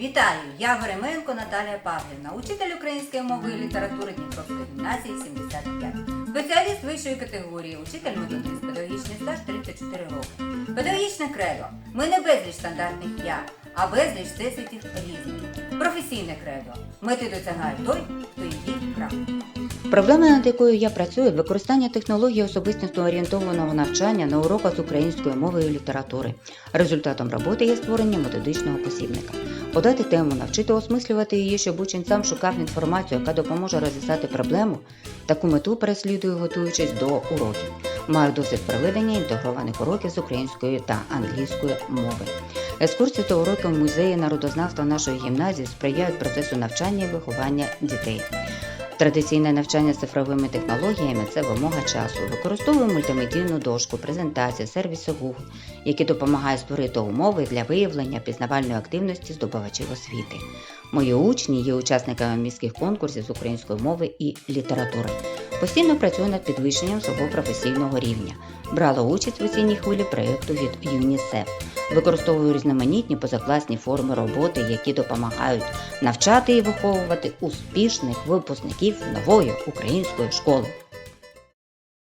Вітаю! Я Гоременко Наталія Павлівна, учитель української мови і літератури Дніпровської гімназії 75. Спеціаліст вищої категорії, учитель методист, педагогічний стаж 34 роки. Педагогічне кредо. Ми не безліч стандартних я, а безліч всесвітів різних. Професійне кредо. Мети досягає той, хто її прагне. Проблема, над якою я працюю, використання технології особистісно орієнтованого навчання на уроках з української мови і літератури. Результатом роботи є створення методичного посібника. Подати тему, навчити осмислювати її, щоб учень сам шукав інформацію, яка допоможе розв'язати проблему. Таку мету переслідую, готуючись до уроків. Маю досвід проведення інтегрованих уроків з української та англійської мови. Екскурсії та уроки в музеї народознавства нашої гімназії сприяють процесу навчання і виховання дітей. Традиційне навчання з цифровими технологіями це вимога часу. Використовую мультимедійну дошку, презентації, сервіси Google, які допомагають створити умови для виявлення пізнавальної активності здобувачів освіти. Мої учні є учасниками міських конкурсів з української мови і літератури. Постійно працюю над підвищенням свого професійного рівня. Брала участь в осінній хвилі проєкту від ЮНІСЕФ. Використовую різноманітні позакласні форми роботи, які допомагають навчати і виховувати успішних випускників нової української школи.